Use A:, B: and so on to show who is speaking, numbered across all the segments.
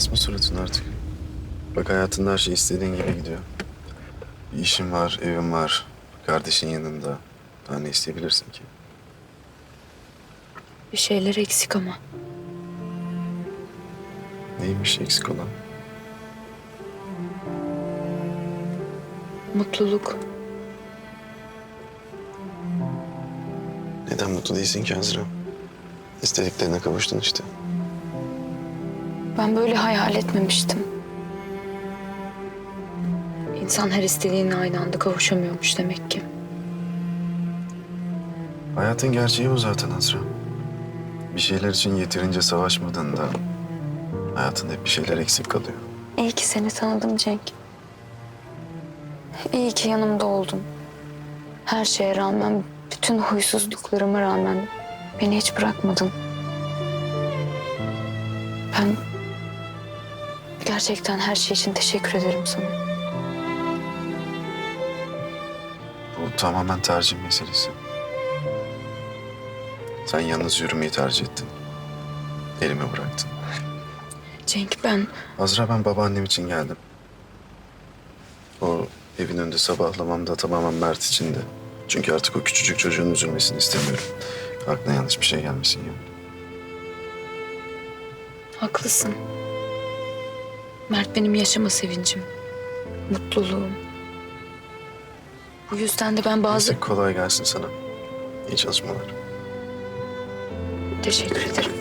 A: Asma suratını artık. Bak hayatında her şey istediğin gibi gidiyor. Bir işin var, evin var, kardeşin yanında. Daha ne isteyebilirsin ki?
B: Bir şeyler eksik ama.
A: Neymiş eksik olan?
B: Mutluluk.
A: Neden mutlu değilsin ki Azra? İstediklerine kavuştun işte.
B: Ben böyle hayal etmemiştim. İnsan her istediğine aynı anda kavuşamıyormuş demek ki.
A: Hayatın gerçeği bu zaten Azra. Bir şeyler için yeterince savaşmadığında hayatında hep bir şeyler eksik kalıyor.
B: İyi ki seni tanıdım Cenk. İyi ki yanımda oldun. Her şeye rağmen, bütün huysuzluklarıma rağmen beni hiç bırakmadın. Ben gerçekten her şey için teşekkür ederim sana.
A: Bu tamamen tercih meselesi. Sen yalnız yürümeyi tercih ettin. Elime bıraktın.
B: Cenk ben
A: Azra ben babaannem için geldim. O evin önünde sabahlamam da tamamen Mert için de. Çünkü artık o küçücük çocuğun üzülmesini istemiyorum. Aklına yanlış bir şey gelmesin ya.
B: haklısın. Mert benim yaşama sevincim, mutluluğum. Bu yüzden de ben bazı...
A: Neyse kolay gelsin sana. İyi çalışmalar.
B: Teşekkür ederim.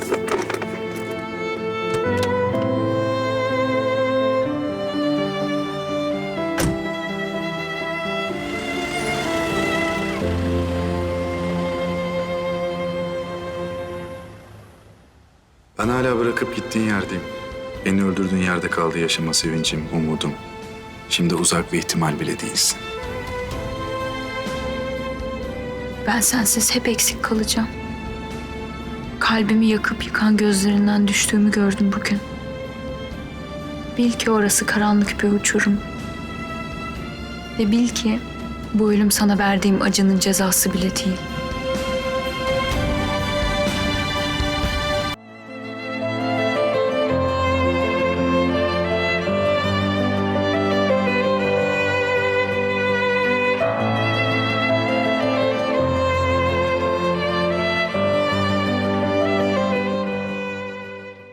C: Ben hala bırakıp gittiğin yerdeyim. Beni öldürdüğün yerde kaldı yaşama sevincim, umudum. Şimdi uzak bir ihtimal bile değilsin.
B: Ben sensiz hep eksik kalacağım. Kalbimi yakıp yıkan gözlerinden düştüğümü gördüm bugün. Bil ki orası karanlık bir uçurum. Ve bil ki bu ölüm sana verdiğim acının cezası bile değil.